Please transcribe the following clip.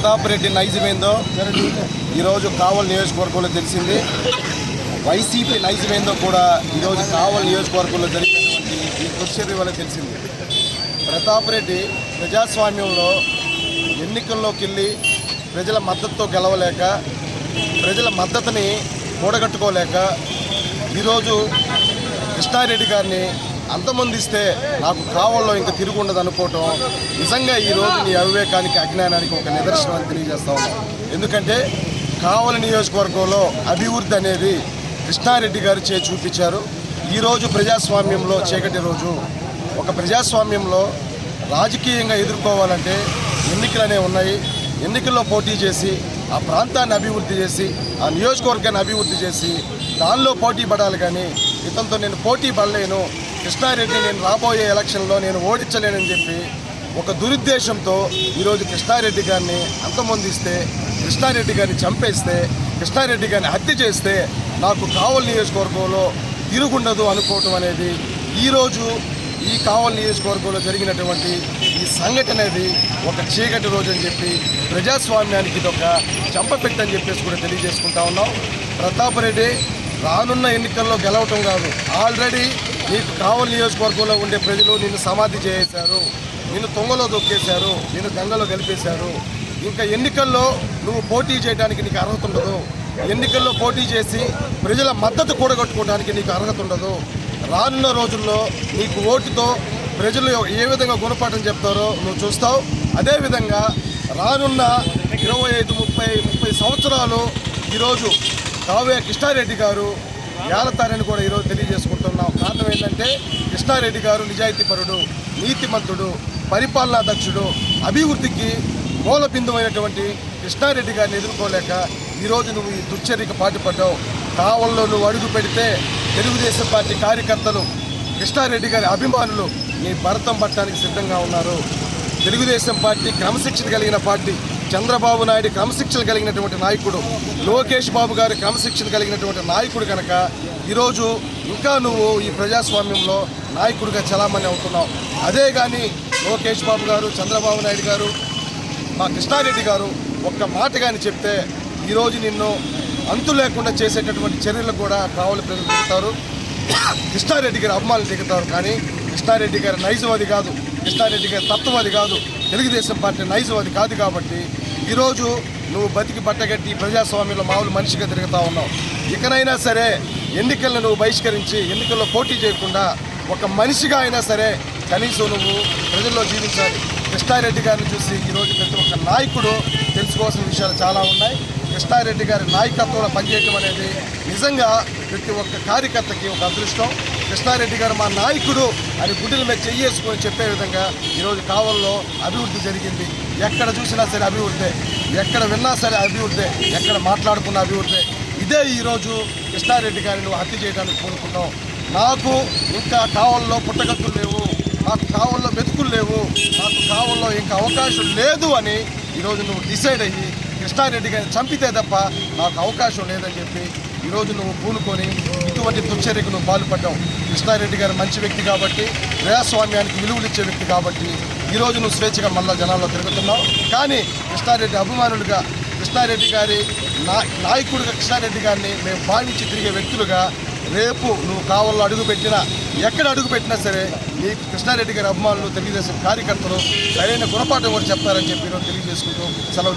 ప్రతాప్ రెడ్డి నైజమేందో? ఈరోజు కావల్ నియోజకవర్గంలో తెలిసింది. వైసీపీ నైజమేందో కూడా ఈరోజు కావల్ నియోజకవర్గంలో జరిగినటువంటి ఈ దుశ్చర్య వల్ల తెలిసింది. ప్రతాప్ రెడ్డి ప్రజాస్వామ్యంలో ఎన్నికల్లోకి వెళ్ళి ప్రజల మద్దతుతో గెలవలేక ప్రజల మద్దతుని కూడగట్టుకోలేక ఈరోజు కృష్ణారెడ్డి గారిని అంతమొందిస్తే నాకు కావల్లో ఇంకా తిరుగుండదు అనుకోవటం. నిజంగా ఈ నీ అవివేకానికి అజ్ఞానానికి ఒక నిదర్శనం అని తెలియజేస్తా ఎందుకంటే కావలి నియోజకవర్గంలో అభివృద్ధి అనేది కృష్ణారెడ్డి గారు చే చూపించారు. ఈరోజు ప్రజాస్వామ్యంలో చీకటి రోజు. ఒక ప్రజాస్వామ్యంలో రాజకీయంగా ఎదుర్కోవాలంటే ఎన్నికలు అనేవి ఉన్నాయి. ఎన్నికల్లో పోటీ చేసి ఆ ప్రాంతాన్ని అభివృద్ధి చేసి ఆ నియోజకవర్గాన్ని అభివృద్ధి చేసి దానిలో పోటీ పడాలి కానీ ఇతనితో నేను పోటీ పడలేను. కృష్ణారెడ్డి నేను రాబోయే ఎలక్షన్లో నేను ఓడించలేనని చెప్పి ఒక దురుద్దేశంతో ఈరోజు కృష్ణారెడ్డి గారిని అంతమొందిస్తే కృష్ణారెడ్డి గారిని చంపేస్తే కృష్ణారెడ్డి గారిని హత్య చేస్తే నాకు కావలి నియోజకవర్గంలో తిరుగుండదు అనుకోవటం అనేది ఈరోజు ఈ కావలి నియోజకవర్గంలో జరిగినటువంటి ఈ సంఘటన అనేది ఒక చీకటి రోజు అని చెప్పి ప్రజాస్వామ్యానికి ఇది ఒక చంపపెట్టని చెప్పేసి కూడా తెలియజేసుకుంటా ఉన్నాం. ప్రతాప్ రెడ్డి రానున్న ఎన్నికల్లో గెలవటం కాదు. ఆల్రెడీ నీకు కావలి నియోజకవర్గంలో ఉండే ప్రజలు నిన్ను సమాధి చేశారు నిన్ను తొంగలో దొక్కేశారు నిన్ను గంగలో గెలిపేశారు. ఇంకా ఎన్నికల్లో నువ్వు పోటీ చేయడానికి నీకు అర్హత ఉండదు. ఎన్నికల్లో పోటీ చేసి ప్రజల మద్దతు కూడగట్టుకోవడానికి నీకు అర్హత ఉండదు. రానున్న రోజుల్లో నీకు ఓటుతో ప్రజలు ఏ విధంగా గుణపాఠం చెప్తారో నువ్వు చూస్తావు. అదేవిధంగా రానున్న ఇరవై ఐదు ముప్పై ముప్పై సంవత్సరాలు ఈరోజు కావ్య కృష్ణారెడ్డి గారు ఏలతారని కూడా ఈరోజు తెలియజేసుకుంటున్నాం. కారణం ఏంటంటే కృష్ణారెడ్డి గారు నిజాయితీపరుడు నీతిమంతుడు పరిపాలనాధ్యక్షుడు అభివృద్ధికి మూల బిందువైనటువంటి కృష్ణారెడ్డి గారిని ఎదుర్కోలేక ఈరోజు నువ్వు ఈ దుశ్చర్యకు పాటుపడ్డావు. కావల్లో నువ్వు అడుగు పెడితే తెలుగుదేశం పార్టీ కార్యకర్తలు కృష్ణారెడ్డి గారి అభిమానులు నీ భరతం పట్టడానికి సిద్ధంగా ఉన్నారు. తెలుగుదేశం పార్టీ క్రమశిక్షణ కలిగిన పార్టీ చంద్రబాబు నాయుడు క్రమశిక్షణ కలిగినటువంటి నాయకుడు లోకేష్ బాబు గారు క్రమశిక్షణ కలిగినటువంటి నాయకుడు కనుక ఈరోజు ఇంకా నువ్వు ఈ ప్రజాస్వామ్యంలో నాయకుడిగా చలామణి అవుతున్నావు. అదే కానీ లోకేష్ బాబు గారు చంద్రబాబు నాయుడు గారు మా కృష్ణారెడ్డి గారు ఒక్క మాట కానీ చెప్తే ఈరోజు నిన్ను అంతు లేకుండా చేసేటటువంటి చర్యలు కూడా కావాలి ప్రజలు దిగుతారు కృష్ణారెడ్డి గారి అభిమానులు దిగుతారు కానీ కృష్ణారెడ్డి గారి నైజం అది కాదు. కృష్ణారెడ్డి గారి తత్వం అది కాదు. తెలుగుదేశం పార్టీ నైజం అది కాదు కాబట్టి ఈరోజు నువ్వు బతికి బట్టగట్టి ప్రజాస్వామ్యంలో మామూలు మనిషిగా తిరుగుతూ ఉన్నావు. ఇకనైనా సరే ఎన్నికలను నువ్వు బహిష్కరించి ఎన్నికల్లో పోటీ చేయకుండా ఒక మనిషిగా అయినా సరే కనీసం నువ్వు ప్రజల్లో జీవించాలి. కృష్ణారెడ్డి గారిని చూసి ఈరోజు ప్రతి ఒక్క నాయకుడు తెలుసుకోవాల్సిన విషయాలు చాలా ఉన్నాయి. కృష్ణారెడ్డి గారి నాయకత్వంలో పనిచేయడం అనేది నిజంగా ప్రతి ఒక్క కార్యకర్తకి ఒక అదృష్టం. కృష్ణారెడ్డి గారు మా నాయకుడు అని గుడ్డల మీద చెయ్యేసుకొని చెప్పే విధంగా ఈరోజు కావల్లో అభివృద్ధి జరిగింది. ఎక్కడ చూసినా సరే అభివృద్ధి. ఎక్కడ విన్నా సరే అభివృద్ధి. ఎక్కడ మాట్లాడుకున్న అభివృద్ధి. ఇదే ఈరోజు కృష్ణారెడ్డి గారిని నువ్వు హత్య చేయడానికి కోరుకున్నాం. నాకు ఇంకా కావల్లో పుట్టగతులు లేవు నాకు కావల్లో వెతుకులు లేవు నాకు కావల్లో ఇంకా అవకాశం లేదు అని ఈరోజు నువ్వు డిసైడ్ అయ్యి కృష్ణారెడ్డి గారిని చంపితే తప్ప నాకు అవకాశం లేదని చెప్పి ఈరోజు నువ్వు పూనుకొని ఇటువంటి దుశ్చర్యకు నువ్వు పాల్పడ్డావు. కృష్ణారెడ్డి గారు మంచి వ్యక్తి కాబట్టి ప్రజాస్వామ్యానికి విలువలు ఇచ్చే వ్యక్తి కాబట్టి ఈరోజు నువ్వు స్వేచ్ఛగా మళ్ళా జనాల్లో తిరుగుతున్నావు. కానీ కృష్ణారెడ్డి అభిమానులుగా కృష్ణారెడ్డి గారి నా నాయకుడిగా కృష్ణారెడ్డి గారిని మేము భావించి తిరిగే వ్యక్తులుగా రేపు నువ్వు కావాలో అడుగు పెట్టినా ఎక్కడ అడుగు పెట్టినా సరే నీకు కృష్ణారెడ్డి గారి అభిమానులు తెలుగుదేశం కార్యకర్తలు సరైన గుణపాఠం కూడా చెప్తారని చెప్పి తెలియజేసుకుంటూ సెలవు